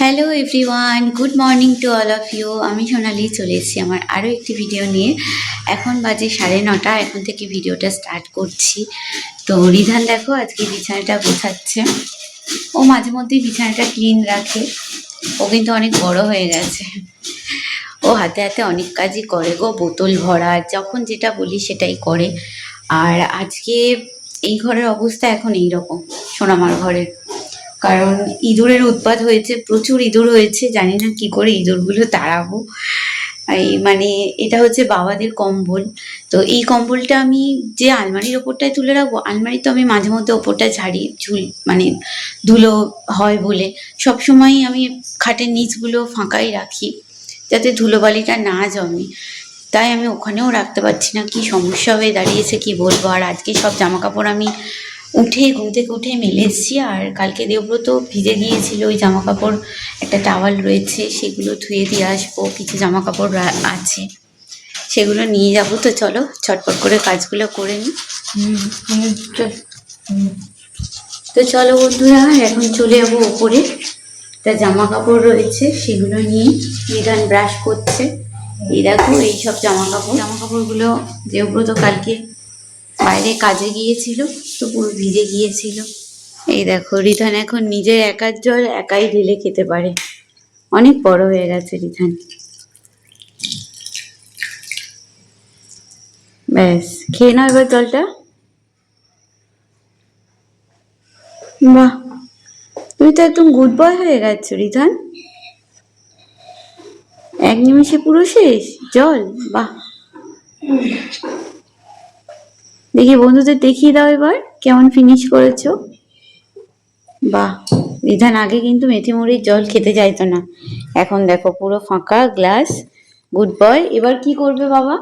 Hello everyone good morning to all of you আমি সোনালি চলে এসেছি আমার আরও একটি ভিডিও নিয়ে। এখন বাজে সাড়ে নটা, এখন থেকে ভিডিওটা স্টার্ট করছি। তো রিধান দেখো, আজকে বিছানাটা গোছাচ্ছে। ও মাঝে মধ্যেই বিছানাটা ক্লিন রাখে। ও কিন্তু অনেক বড় হয়ে গেছে। ও হাতে হাতে অনেক কাজই করে গো, বোতল ভরা, যখন যেটা বলি সেটাই করে। আর আজকে এই ঘরের অবস্থা এখন এই রকম, সোনামার ঘরের। কারণ ইঁদুরের উৎপাত হয়েছে, প্রচুর ইঁদুর হয়েছে, জানি না কি করে ইঁদুরগুলো তাড়াবো। এই মানে এটা হচ্ছে বাবাদের কম্বল। তো এই কম্বলটা আমি যে আলমারির ওপরটায় তুলে রাখব আলমারি তো আমি মাঝে মধ্যে ওপরটা ঝাড়ি, ঝুল মানে ধুলো হয় বলে। সবসময় আমি খাটের নিচগুলো ফাঁকাই রাখি, যাতে ধুলোবালিটা না জমে। তাই আমি ওখানেও রাখতে পারছি না, কি সমস্যা হয়ে দাঁড়িয়েছে কি বলব? আর আজকে সব জামা কাপড় আমি উঠে ঘুম থেকে উঠে মেলে এসেছি আর কালকে দেবব্রত ভিজে গিয়েছিল ওই জামা কাপড় একটা টাওয়াল রয়েছে সেগুলো ধুয়ে দিয়ে আসব কিছু জামা কাপড় আছে সেগুলো নিয়ে যাব তো চলো ছটপট করে কাজগুলো করে নিই। তো চলো বন্ধুরা এখন চলে যাব ওপরে একটা জামা কাপড় রয়েছে সেগুলো নিয়ে নিদান ব্রাশ করছে। এই দেখো এইসব জামা কাপড় জামা কাপড়গুলো দেবব্রত কালকে বাইরে কাজে গিয়েছিল তো পুরো ভিজে গিয়েছিল। এই দেখো রিধান এখন নিজের একার জল একাই ঢেলে খেতে পারে। অনেক বড় হয়ে গেছে রিধান ব্যাস, খেয়ে নাও এবার জলটা। বাহ, তুমি তো একদম গুড বয় হয়ে গেছো রিধান এক নিমিষে পুরো শেষ? জল? বাহ। দেখি বন্ধুদের দেখিয়ে দাও এবার, কেমন ফিনিশ করেছ? বাহ বিধান আগে কিন্তু মেথি মুড়ির জল খেতে চাইতো না। এখন দেখো পুরো ফাঁকা গ্লাস গুড বয় এবার কি করবে বাবা?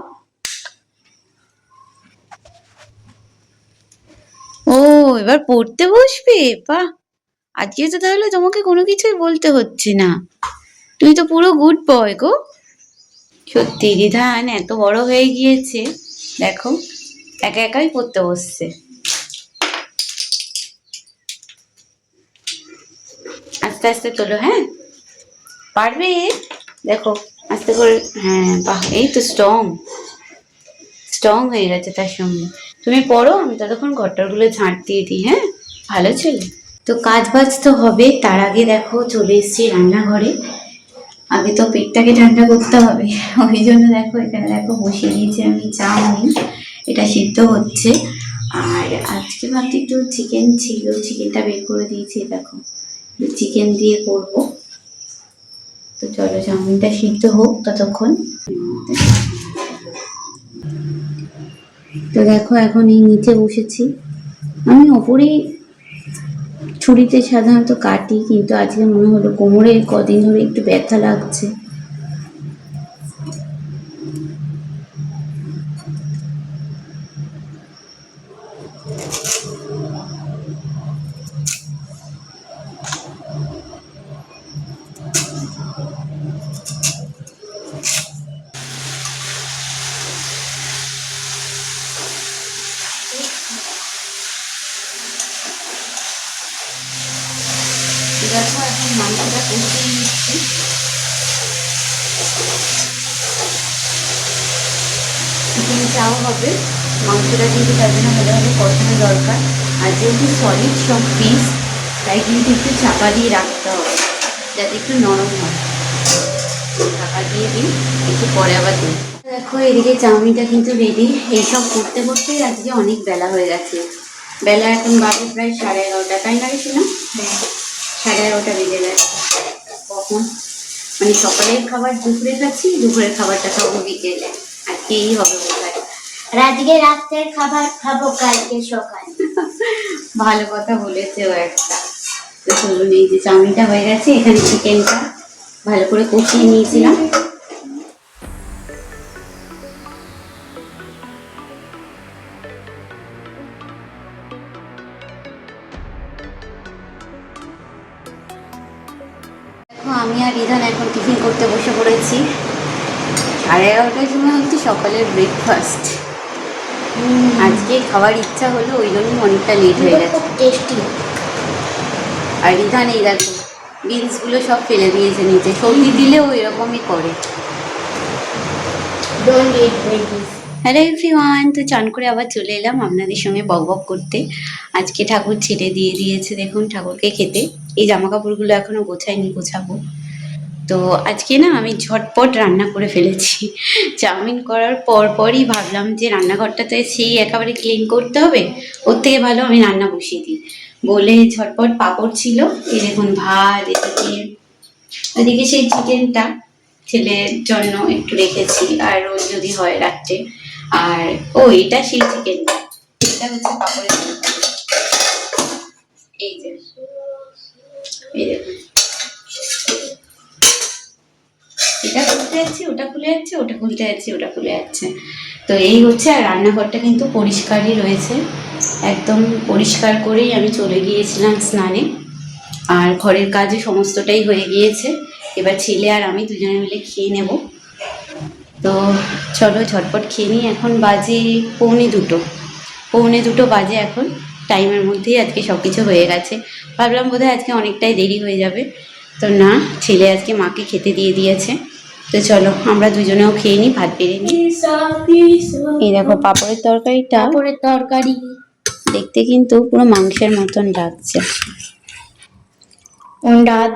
ও, এবার পড়তে বসবে? বাহ, আজকে তো তাহলে তোমাকে কোনো কিছুই বলতে হচ্ছে না। তুই তো পুরো গুড বয় গো। সত্যি রিধান এত বড় হয়ে গিয়েছে। দেখো। একা একাই পড়তে বসছে। আস্তে আস্তে তোলো হ্যাঁ? পারবে? দেখো, আস্তে করে হ্যাঁ বাহ, এই তো স্ট্রং স্ট্রং হয়ে গেছে তার সঙ্গে। তুমি পড়ো, আমি ততক্ষণ ঘরটারগুলো ঝাঁট দিয়ে দিই হ্যাঁ? ভালো ছেলে। তো কাজ বাজ তো হবে, তার আগে দেখো চলে এসেছি রান্নাঘরে। আগে তো পেটটাকে ঠান্ডা করতে হবে, ওই জন্য দেখো এখানে দেখো বসিয়ে দিয়েছি আমি চাউমিন। এটা সিদ্ধ হচ্ছে। আর আজকে ভাবছি একটু চিকেন ছিল চিকেনটা বের করে দিয়েছি দেখো। চিকেন দিয়ে করব। তো চলো, চাউমিনটা সিদ্ধ হোক ততক্ষণ। তো দেখো, এখন এই নিচে বসেছি। আমি ওপরেই ছুরিতে সাধারণত কাটি, কিন্তু আজকে মনে হলো কোমরে কদিন ধরে একটু ব্যথা লাগছে দেখো এখন মাংসটা কষিয়ে নিচ্ছি চিকেন চাও হবে। মাংসটা কিন্তু তার জন্য ভালোভাবে কষানো দরকার। আর যেহেতু সলিড সব পিস তাই কিন্তু একটু চাপা দিয়ে রাখতে হবে যাতে একটু নরম হয়। চাপা দিয়ে দিই একটু পরে আবার দিই। দেখো এদিকে চাউমিনটা কিন্তু রেডি এইসব করতে করতেই আজকে অনেক বেলা হয়ে গেছে। বেলা এখন বাজে প্রায় সাড়ে এগারোটা তাই না ছিল সাড়ে এগারোটা বেজে গেছে। কখন? মানে সকালের খাবার দুপুরে খাচ্ছি দুপুরের খাবারটা খাব বিকেলে। আজকে এই হবে বোধ হয় আজকে রাত্রের খাবার খাব কালকে সকালে। ভালো কথা বলেছে ও একটা। তো চলুন, এই যে চাউমিনটা হয়ে গেছে, এখানে চিকেনটা ভালো করে কষিয়ে নিয়েছিলাম। আমি আর রিধান এখন টিফিন করতে বসে পড়েছি। সাড়ে এগারোটার সময় হচ্ছে সকালের ব্রেকফাস্ট আজকে খাবার ইচ্ছা হলো ওই জন্যই অনেকটা লেট হয়ে গেছে। টেস্টি আর রিধান এই দেখো। বিনসগুলো সব ফেলে দিয়েছে নিচে। সবজি দিলেও এরকমই করে। হ্যালো এভরিওয়ান তো চান করে আবার চলে এলাম আপনাদের সঙ্গে বক বক করতে। আজকে ঠাকুর ছেড়ে দিয়ে দিয়েছে দেখুন ঠাকুরকে খেতে। এই জামা কাপড়গুলো এখনও গোছাইনি গোছাবো। তো আজকে না আমি ঝটপট রান্না করে ফেলেছি। চাউমিন করার পর পরই ভাবলাম যে রান্নাঘরটা তো সেই একেবারে ক্লিন করতে হবে, ওর থেকে ভালো আমি রান্না বসিয়ে দিই। বলে ঝটপট পাঁপড় ছিল, এই দেখুন ভাত এদিকে ওদিকে সেই চিকেনটা ছেলের জন্য একটু রেখেছি, আর রোজ যদি হয় রাত্রে। আর, ও, এটা সেই চিকেনটা এটা হচ্ছে পাপড়ের এই যে, এই দেখুন। এটা খুলতে যাচ্ছে, ওটা খুলে যাচ্ছে, ওটা খুলতে যাচ্ছে, ওটা খুলে যাচ্ছে। তো এই হচ্ছে, আর রান্নাঘরটা কিন্তু পরিষ্কারই রয়েছে। একদম পরিষ্কার করেই আমি চলে গিয়েছিলাম স্নানে। আর ঘরের কাজে সমস্তটাই হয়ে গিয়েছে। এবার ছেলে আর আমি দুজনে মিলে খেয়ে নেব। তো চলো ঝটপট খেয়ে নিই। এখন বাজে পৌনে দুটো। পৌনে দুটো বাজে এখন। টাইমের মধ্যেই আজকে সব কিছু হয়ে গেছে। ভাবলাম বোধহয় আজকে অনেকটাই দেরি হয়ে যাবে। তো না ছেলে আজকে মাকে খেতে দিয়ে দিয়েছে। তো চলো আমরা দুজনেও খেয়ে নিই ভাত বেড়ে নিই। এই দেখো পাপড়ের তরকারিটা। তারপরে তরকারি। দেখতে কিন্তু পুরো মাংসের মতন লাগছে। ডাদ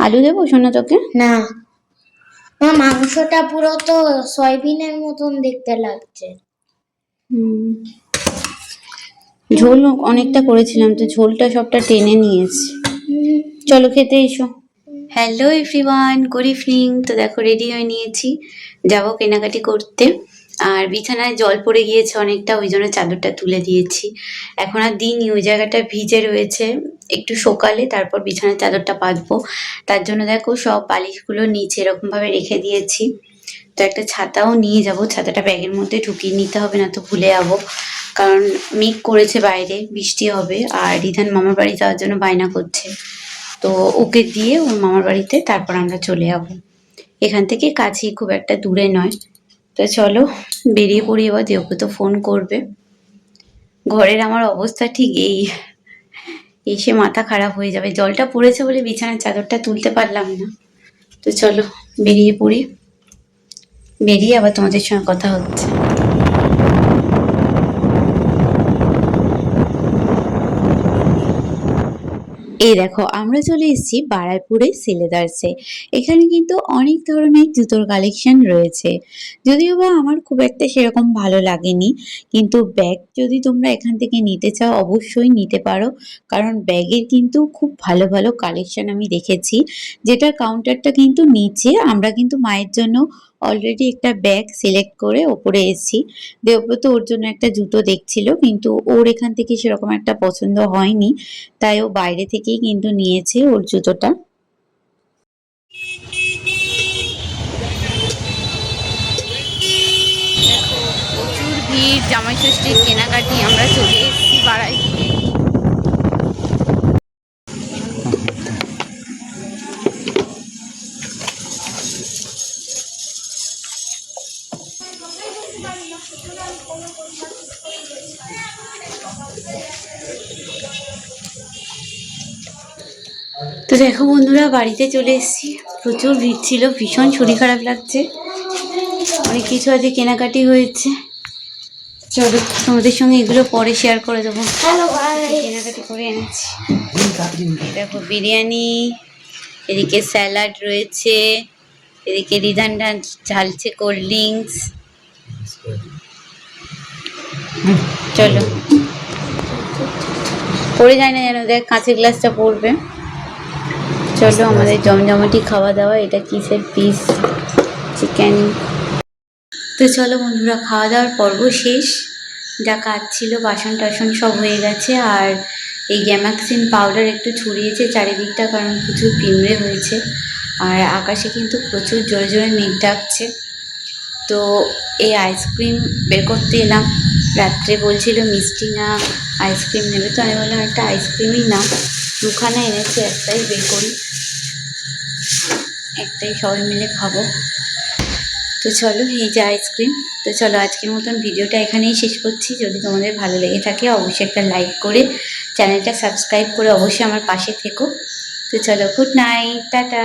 আলু দেবো শোনো তোকে? না। মাংসটা পুরো তো সয়াবিনের মতন দেখতে লাগছে। হুম। ঝোল অনেকটা করেছিলাম তো ঝোলটা সবটা টেনে নিয়েছি। চলো খেতে এসো। হ্যালো এভরিওয়ান গুড ইভিনিং তো দেখো রেডি হয়ে নিয়েছি। যাব কেনাকাটি করতে। আর বিছানায় জল পড়ে গিয়েছে অনেকটা, ওই জন্য চাদরটা তুলে দিয়েছি। এখন আর দিনই, ওই জায়গাটা ভিজে রয়েছে। একটু সকালে তারপর বিছানার চাদরটা পাতবো। তার জন্য দেখো, সব বালিশগুলো নিচে এরকমভাবে রেখে দিয়েছি। তো একটা ছাতাও নিয়ে যাব। ছাতাটা ব্যাগের মধ্যে ঢুকিয়ে নিতে হবে, না তো ভুলে যাব। কারণ মেঘ করেছে বাইরে, বৃষ্টি হবে। আর রিধান মামার বাড়ি যাওয়ার জন্য বায়না করছে। তো ওকে দিয়ে ওর মামার বাড়িতে তারপর আমরা চলে যাব। এখান থেকে কাছেই খুব একটা দূরে নয়। তো চলো, বেরিয়ে পড়ি এবার দেবকে তো ফোন করবে। ঘরের আমার অবস্থা ঠিক এই এসে মাথা খারাপ হয়ে যাবে। জলটা পড়েছে বলে বিছানার চাদরটা তুলতে পারলাম না। তো চলো, বেরিয়ে পড়ি। বেরিয়ে আবার তোমাদের সঙ্গে কথা হচ্ছে। এই দেখো, আমরা চলে এসেছি বারাইপুরে সিলেদার্সে। এখানে কিন্তু অনেক ধরনের জুতোর কালেকশন রয়েছে। যদিও বা আমার খুব একটা সেরকম ভালো লাগেনি, কিন্তু ব্যাগ যদি তোমরা এখান থেকে নিতে চাও, অবশ্যই নিতে পারো। কারণ ব্যাগের কিন্তু খুব ভালো ভালো কালেকশন আমি দেখেছি। যেটার কাউন্টারটা কিন্তু নিচে, আমরা কিন্তু মায়ের জন্য অলরেডি একটা ব্যাগ সিলেক্ট করে ওপরে এসেছি। দেবব্রত ওর জন্য একটা জুতো দেখছিল, কিন্তু ওর এখান থেকে সেরকম একটা পছন্দ হয়নি, তাই ও বাইরে থেকেই কিন্তু নিয়েছে ওর জুতোটা। জামাই ষষ্ঠীর কেনাকাটি, আমরা চলে এসেছি বাড়াই দেখো বন্ধুরা বাড়িতে চলে এসেছি। প্রচুর ভিড় ছিল ভীষণ শরীর খারাপ লাগছে। অনেক কিছু আজকে কেনাকাটি হয়েছে। চলো তোমাদের সঙ্গে এগুলো পরে শেয়ার করে দেবো। কেনাকাটি করে এনেছি। দেখো বিরিয়ানি এদিকে স্যালাড রয়েছে এদিকে রিধানটা ঝালছে কোল্ড ড্রিঙ্কস। চলো। পড়ে যায় না যেন দেখ কাঁচের গ্লাসটা পড়বে। চলো আমাদের জমজমাটি খাওয়া দাওয়া এটা কিসের পিস চিকেন তো চলো বন্ধুরা খাওয়া দাওয়ার পর্ব শেষ। যা কাজ ছিল বাসন টাসন সব হয়ে গেছে আর এই গ্যামাক্সিন পাউডার একটু ছড়িয়েছে চারিদিকটা কারণ প্রচুর পিমড়ে হয়েছে। আর আকাশে কিন্তু প্রচুর জোরে জোরে মেঘ ডাকছে। তো এই আইসক্রিম বের করতে এলাম। রাত্রে বলছিল মিষ্টি না আইসক্রিম নেবে। তো আমি বললাম একটা আইসক্রিমই নাও। দুখানা এনেছে একটাই বের করি। একটাই সবাই মিলে খাব। তো চলো, এই যে আইসক্রিম তো চলো, আজকের মতন ভিডিওটা এখানেই শেষ করছি। যদি তোমাদের ভালো লেগে থাকে, অবশ্যই একটা লাইক করে চ্যানেলটা সাবস্ক্রাইব করে অবশ্যই আমার পাশে থেকো। তো চলো গুড নাইট টাটা।